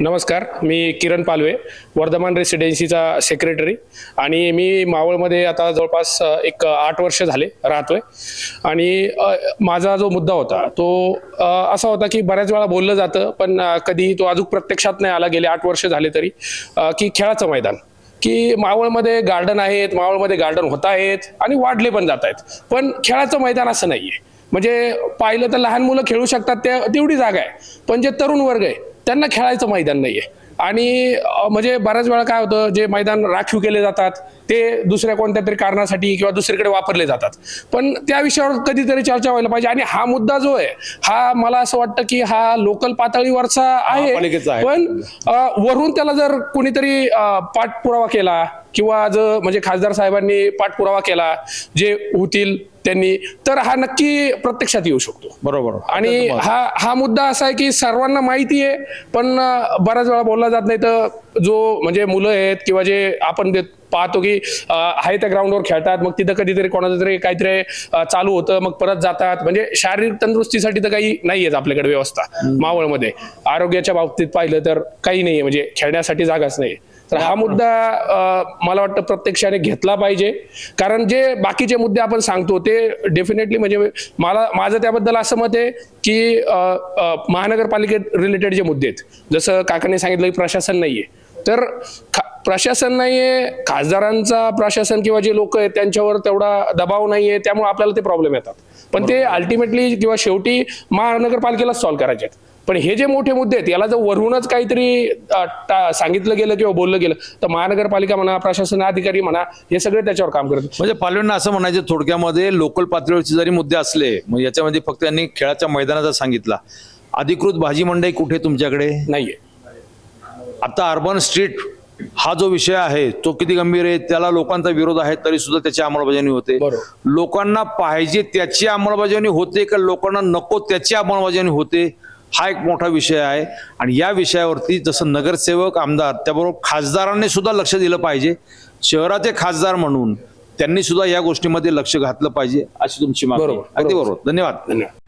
नमस्कार मी किरण पालवे वर्धमान रेसिडेन्सीचा सेक्रेटरी आणि मी मावळमध्ये आता जवळपास एक आठ वर्ष झाले राहतोय. आणि माझा जो मुद्दा होता तो असा होता की बऱ्याच वेळा बोललं जातं पण कधी तो अजून प्रत्यक्षात नाही आला. गेले आठ वर्ष झाले तरी की खेळाचं मैदान. की मावळमध्ये गार्डन आहेत मावळमध्ये गार्डन होत आहेत आणि वाढले पण जात आहेत. पण खेळाचं मैदान असं नाही आहे म्हणजे पाहिलं तर लहान मुलं खेळू शकतात त्या तेवढी जागा आहे. पण जे तरुण वर्ग आहे त्यांना खेळायचं मैदान नाहीये. आणि अं, म्हणजे बऱ्याच वेळा काय होतं जे मैदान राखीव केले जातात ते दुसऱ्या कोणत्या तरी कारणासाठी किंवा दुसरीकडे वापरले जातात. पण त्या विषयावर कधीतरी चर्चा व्हायला पाहिजे. आणि हा मुद्दा जो आहे हा मला असं वाटतं की हा लोकल पातळीवरचा आहे. आहे. पण वरून त्याला जर कुणीतरी पाठपुरावा केला किंवा जर म्हणजे खासदार साहेबांनी पाठपुरावा केला जे होतील त्यांनी तर हा नक्की प्रत्यक्षात येऊ शकतो. बरोबर. आणि हा हा मुद्दा असा आहे की सर्वांना माहिती आहे पण बऱ्याच वेळा बोलला जात नाही तर जो म्हणजे मुलं आहेत किंवा जे आपण पाहतो की आहे त्या ग्राउंडवर खेळतात मग तिथं कधीतरी कोणाचं तरी काहीतरी चालू होतं मग परत जातात. म्हणजे शारीरिक तंदुरुस्तीसाठी तर काही नाहीयेच आपल्याकडे व्यवस्था मावळमध्ये. आरोग्याच्या बाबतीत पाहिलं तर काही नाहीये म्हणजे खेळण्यासाठी जागाच नाही तर हा मुद्दा मला वाटतं प्रत्यक्षाने घेतला पाहिजे. कारण जे बाकीचे मुद्दे आपण सांगतो ते डेफिनेटली म्हणजे मला माझं त्याबद्दल असं मत आहे की महानगरपालिकेत रिलेटेड जे मुद्दे आहेत जसं काकांनी सांगितलं की प्रशासन नाहीये. तर खा- प्रशासन नाहीये खासदारांचा प्रशासन किंवा जे लोक आहेत त्यांच्यावर तेवढा दबाव नाहीये त्यामुळे आपल्याला ते प्रॉब्लेम येतात. पण ते अल्टिमेटली किंवा शेवटी महानगरपालिकेलाच सॉल्व्ह करायचे आहेत. पण हे जे मोठे मुद्दे आहेत याला जर वरूनच काहीतरी सांगितलं गेलं किंवा बोललं गेलं तर महानगरपालिका म्हणा प्रशासन अधिकारी म्हणा हे सगळे त्याच्यावर काम करतात. म्हणजे पालव्यांना असं म्हणायचं थोडक्यामध्ये लोकल पातळीवरचे जरी मुद्दे असले मग याच्यामध्ये फक्त त्यांनी खेळाच्या मैदानाचा सांगितला अधिकृत भाजी मंडई कुठे तुमच्याकडे? नाहीये. आता अर्बन स्ट्रीट हा जो विषय आहे तो किती गंभीर आहे त्याला लोकांचा विरोध आहे तरी सुद्धा त्याची अंमलबजावणी होते. लोकांना पाहिजे त्याची अंमलबजावणी होते का लोकांना नको त्याची अंमलबजावणी होते? हा एक मोठा विषय आहे. आणि या विषयावरती जसं नगरसेवक आमदार त्याबरोबर खासदारांनी सुद्धा लक्ष दिलं पाहिजे. शहराचे खासदार म्हणून त्यांनी सुद्धा या गोष्टीमध्ये लक्ष घातलं पाहिजे अशी तुमची मागणी अगदी बरोबर. बरोबर. धन्यवाद. धन्यवाद.